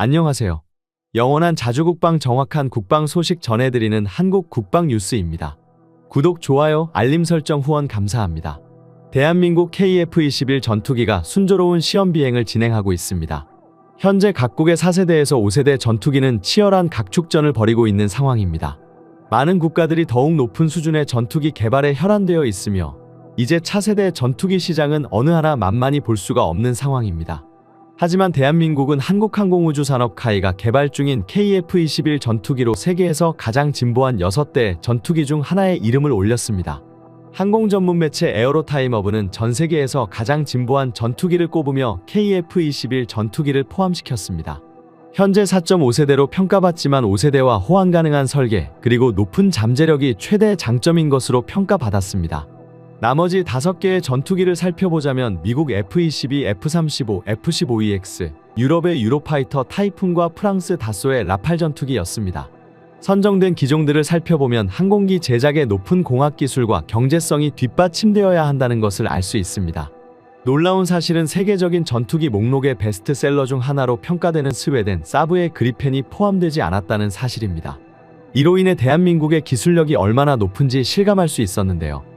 안녕하세요. 영원한 자주국방 정확한 국방 소식 전해드리는 한국 국방 뉴스입니다. 구독, 좋아요, 알림 설정 후원 감사합니다. 대한민국 KF-21 전투기가 순조로운 시험 비행을 진행하고 있습니다. 현재 각국의 4세대에서 5세대 전투기는 치열한 각축전을 벌이고 있는 상황입니다. 많은 국가들이 더욱 높은 수준의 전투기 개발에 혈안되어 있으며 이제 차세대 전투기 시장은 어느 하나 만만히 볼 수가 없는 상황입니다. 하지만 대한민국은 한국항공우주 산업 카이가 개발 중인 KF-21 전투기로 세계에서 가장 진보한 6대 전투기 중 하나의 이름을 올렸습니다. 항공 전문 매체 에어로타임어브는 전 세계에서 가장 진보한 전투기를 꼽으며 KF-21 전투기를 포함시켰습니다. 현재 4.5세대로 평가받지만 5세대와 호환 가능한 설계, 그리고 높은 잠재력이 최대 장점인 것으로 평가받았습니다. 나머지 5개의 전투기를 살펴보자면 미국 F-22, F-35, F-15EX, 유럽의 유로파이터 타이푼과 프랑스 다소의 라팔 전투기였습니다. 선정된 기종들을 살펴보면 항공기 제작의 높은 공학 기술과 경제성이 뒷받침되어야 한다는 것을 알 수 있습니다. 놀라운 사실은 세계적인 전투기 목록의 베스트셀러 중 하나로 평가되는 스웨덴 사브의 그리펜이 포함되지 않았다는 사실입니다. 이로 인해 대한민국의 기술력이 얼마나 높은지 실감할 수 있었는데요.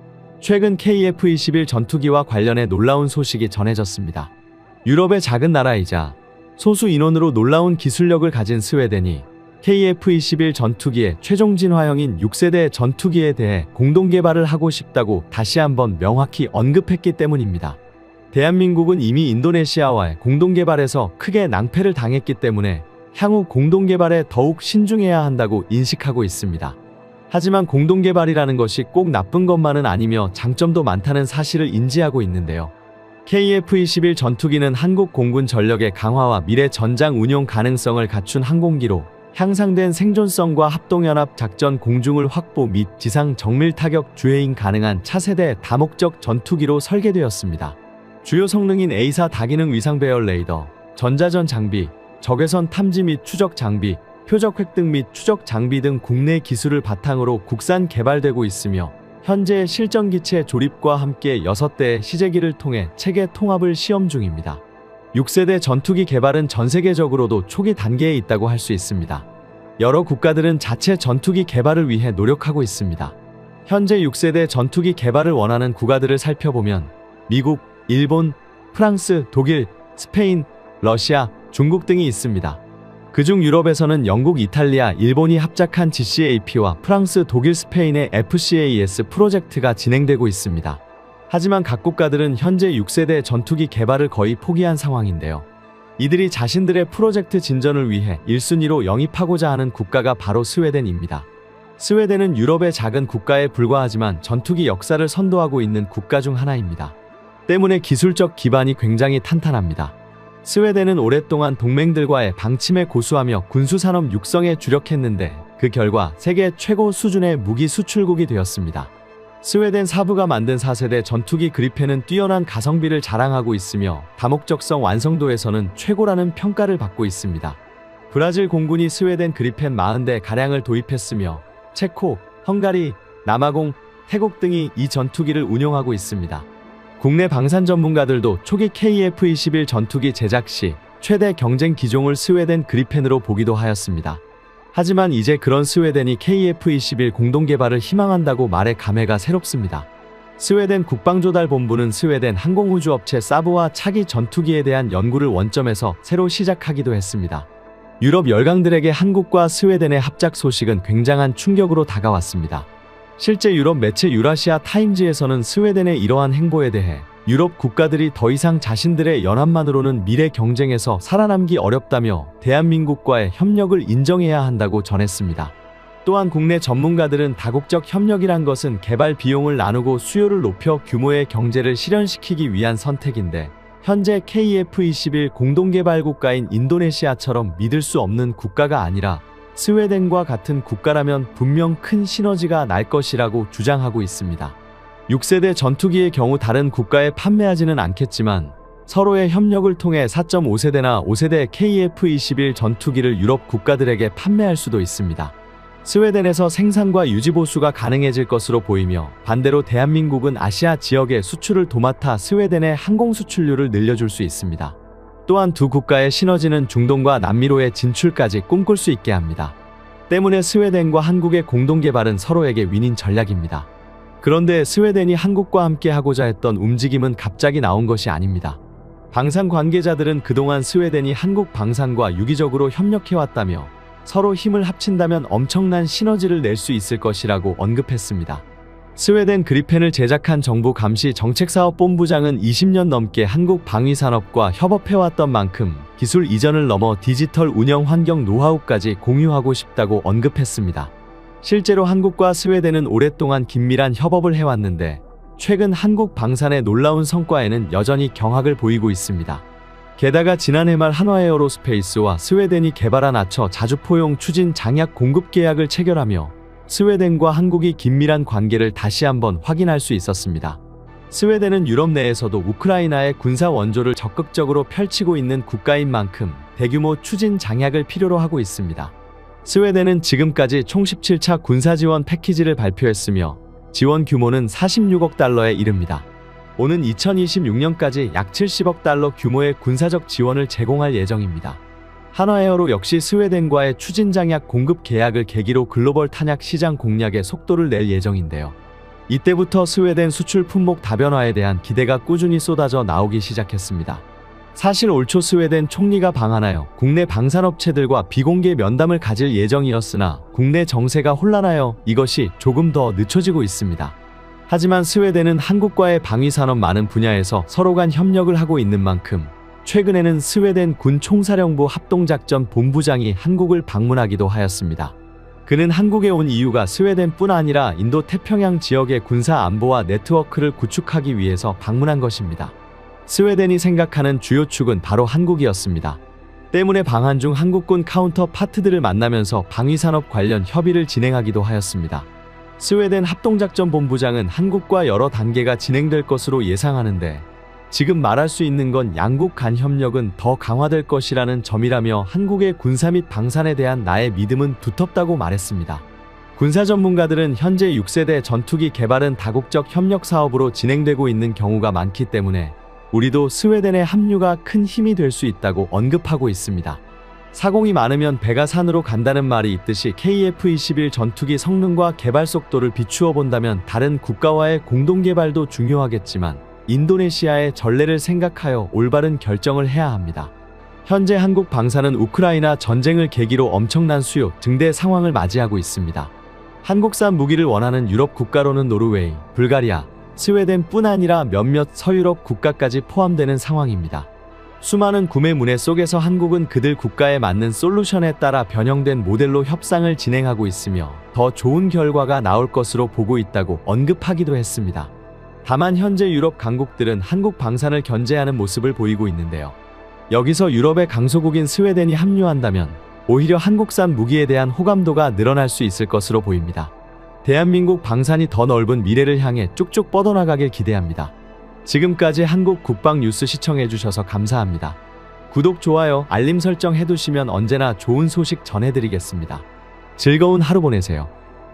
최근 KF-21 전투기와 관련해 놀라운 소식이 전해졌습니다. 유럽의 작은 나라이자 소수 인원으로 놀라운 기술력을 가진 스웨덴이 KF-21 전투기의 최종 진화형인 6세대 전투기에 대해 공동 개발을 하고 싶다고 다시 한번 명확히 언급했기 때문입니다. 대한민국은 이미 인도네시아와의 공동 개발에서 크게 낭패를 당했기 때문에 향후 공동 개발에 더욱 신중해야 한다고 인식하고 있습니다. 하지만 공동 개발이라는 것이 꼭 나쁜 것만은 아니며 장점도 많다는 사실을 인지하고 있는데요. KF-21 전투기는 한국 공군 전력의 강화와 미래 전장 운용 가능성을 갖춘 항공기로 향상된 생존성과 합동연합 작전 공중을 확보 및 지상 정밀 타격 주행이 가능한 차세대 다목적 전투기로 설계되었습니다. 주요 성능인 A사 다기능 위상 배열 레이더, 전자전 장비, 적외선 탐지 및 추적 장비, 표적 획득 및 추적 장비 등 국내 기술을 바탕으로 국산 개발되고 있으며 현재 실전 기체 조립과 함께 6대의 시제기를 통해 체계 통합을 시험 중입니다. 6세대 전투기 개발은 전 세계적으로도 초기 단계에 있다고 할 수 있습니다. 여러 국가들은 자체 전투기 개발을 위해 노력하고 있습니다. 현재 6세대 전투기 개발을 원하는 국가들을 살펴보면 미국, 일본, 프랑스, 독일, 스페인, 러시아, 중국 등이 있습니다. 그중 유럽에서는 영국, 이탈리아, 일본이 합작한 GCAP와 프랑스, 독일, 스페인의 FCAS 프로젝트가 진행되고 있습니다. 하지만 각 국가들은 현재 6세대 전투기 개발을 거의 포기한 상황인데요. 이들이 자신들의 프로젝트 진전을 위해 1순위로 영입하고자 하는 국가가 바로 스웨덴입니다. 스웨덴은 유럽의 작은 국가에 불과하지만 전투기 역사를 선도하고 있는 국가 중 하나입니다. 때문에 기술적 기반이 굉장히 탄탄합니다. 스웨덴은 오랫동안 동맹들과의 방침에 고수하며 군수산업 육성에 주력했는데 그 결과 세계 최고 수준의 무기 수출국이 되었습니다. 스웨덴 사부가 만든 4세대 전투기 그리펜은 뛰어난 가성비를 자랑하고 있으며 다목적성 완성도에서는 최고라는 평가를 받고 있습니다. 브라질 공군이 스웨덴 그리펜 40대 가량을 도입했으며 체코, 헝가리, 남아공, 태국 등이 이 전투기를 운용하고 있습니다. 국내 방산 전문가들도 초기 KF-21 전투기 제작 시 최대 경쟁 기종을 스웨덴 그리펜으로 보기도 하였습니다. 하지만 이제 그런 스웨덴이 KF-21 공동 개발을 희망한다고 말해 감회가 새롭습니다. 스웨덴 국방조달본부는 스웨덴 항공우주업체 사브와 차기 전투기에 대한 연구를 원점에서 새로 시작하기도 했습니다. 유럽 열강들에게 한국과 스웨덴의 합작 소식은 굉장한 충격으로 다가왔습니다. 실제 유럽 매체 유라시아 타임즈에서는 스웨덴의 이러한 행보에 대해 유럽 국가들이 더 이상 자신들의 연합만으로는 미래 경쟁에서 살아남기 어렵다며 대한민국과의 협력을 인정해야 한다고 전했습니다. 또한 국내 전문가들은 다국적 협력이란 것은 개발 비용을 나누고 수요를 높여 규모의 경제를 실현시키기 위한 선택인데 현재 KF-21 공동개발 국가인 인도네시아처럼 믿을 수 없는 국가가 아니라 스웨덴과 같은 국가라면 분명 큰 시너지가 날 것이라고 주장하고 있습니다. 6세대 전투기의 경우 다른 국가에 판매하지는 않겠지만 서로의 협력을 통해 4.5세대나 5세대 KF-21 전투기를 유럽 국가들에게 판매할 수도 있습니다. 스웨덴에서 생산과 유지 보수가 가능해질 것으로 보이며 반대로 대한민국은 아시아 지역의 수출을 도맡아 스웨덴의 항공 수출률을 늘려줄 수 있습니다. 또한 두 국가의 시너지는 중동과 남미로의 진출까지 꿈꿀 수 있게 합니다. 때문에 스웨덴과 한국의 공동 개발은 서로에게 윈인 전략입니다. 그런데 스웨덴이 한국과 함께 하고자 했던 움직임은 갑자기 나온 것이 아닙니다. 방산 관계자들은 그동안 스웨덴이 한국 방산과 유기적으로 협력해왔다며 서로 힘을 합친다면 엄청난 시너지를 낼 수 있을 것이라고 언급했습니다. 스웨덴 그리펜을 제작한 정부 감시 정책사업 본부장은 20년 넘게 한국 방위산업과 협업해왔던 만큼 기술 이전을 넘어 디지털 운영 환경 노하우까지 공유하고 싶다고 언급했습니다. 실제로 한국과 스웨덴은 오랫동안 긴밀한 협업을 해왔는데 최근 한국 방산의 놀라운 성과에는 여전히 경악을 보이고 있습니다. 게다가 지난해 말 한화에어로스페이스와 스웨덴이 개발한 아처 자주포용 추진 장약 공급 계약을 체결하며 스웨덴과 한국이 긴밀한 관계를 다시 한번 확인할 수 있었습니다. 스웨덴은 유럽 내에서도 우크라이나의 군사 원조를 적극적으로 펼치고 있는 국가인 만큼 대규모 추진 장약을 필요로 하고 있습니다. 스웨덴은 지금까지 총 17차 군사 지원 패키지를 발표했으며 지원 규모는 46억 달러에 이릅니다. 오는 2026년까지 약 70억 달러 규모의 군사적 지원을 제공할 예정입니다. 한화에어로 역시 스웨덴과의 추진 장약 공급 계약을 계기로 글로벌 탄약 시장 공략에 속도를 낼 예정인데요. 이때부터 스웨덴 수출 품목 다변화에 대한 기대가 꾸준히 쏟아져 나오기 시작했습니다. 사실 올 초 스웨덴 총리가 방한하여 국내 방산업체들과 비공개 면담을 가질 예정이었으나 국내 정세가 혼란하여 이것이 조금 더 늦춰지고 있습니다. 하지만 스웨덴은 한국과의 방위산업 많은 분야에서 서로 간 협력을 하고 있는 만큼 최근에는 스웨덴 군 총사령부 합동작전 본부장이 한국을 방문하기도 하였습니다. 그는 한국에 온 이유가 스웨덴뿐 아니라 인도 태평양 지역의 군사 안보와 네트워크를 구축하기 위해서 방문한 것입니다. 스웨덴이 생각하는 주요 축은 바로 한국이었습니다. 때문에 방한 중 한국군 카운터 파트들을 만나면서 방위산업 관련 협의를 진행하기도 하였습니다. 스웨덴 합동작전 본부장은 한국과 여러 단계가 진행될 것으로 예상하는데 지금 말할 수 있는 건 양국 간 협력은 더 강화될 것이라는 점이라며 한국의 군사 및 방산에 대한 나의 믿음은 두텁다고 말했습니다. 군사 전문가들은 현재 6세대 전투기 개발은 다국적 협력 사업으로 진행되고 있는 경우가 많기 때문에 우리도 스웨덴의 합류가 큰 힘이 될 수 있다고 언급하고 있습니다. 사공이 많으면 배가 산으로 간다는 말이 있듯이 KF-21 전투기 성능과 개발 속도를 비추어 본다면 다른 국가와의 공동 개발도 중요하겠지만 인도네시아의 전례를 생각하여 올바른 결정을 해야 합니다. 현재 한국 방산은 우크라이나 전쟁을 계기로 엄청난 수요 증대 상황을 맞이하고 있습니다. 한국산 무기를 원하는 유럽 국가로는 노르웨이, 불가리아, 스웨덴뿐 아니라 몇몇 서유럽 국가까지 포함되는 상황입니다. 수많은 구매 문의 속에서 한국은 그들 국가에 맞는 솔루션에 따라 변형된 모델로 협상을 진행하고 있으며 더 좋은 결과가 나올 것으로 보고 있다고 언급하기도 했습니다. 다만 현재 유럽 강국들은 한국 방산을 견제하는 모습을 보이고 있는데요. 여기서 유럽의 강소국인 스웨덴이 합류한다면 오히려 한국산 무기에 대한 호감도가 늘어날 수 있을 것으로 보입니다. 대한민국 방산이 더 넓은 미래를 향해 쭉쭉 뻗어나가길 기대합니다. 지금까지 한국 국방 뉴스 시청해주셔서 감사합니다. 구독, 좋아요, 알림 설정 해두시면 언제나 좋은 소식 전해드리겠습니다. 즐거운 하루 보내세요.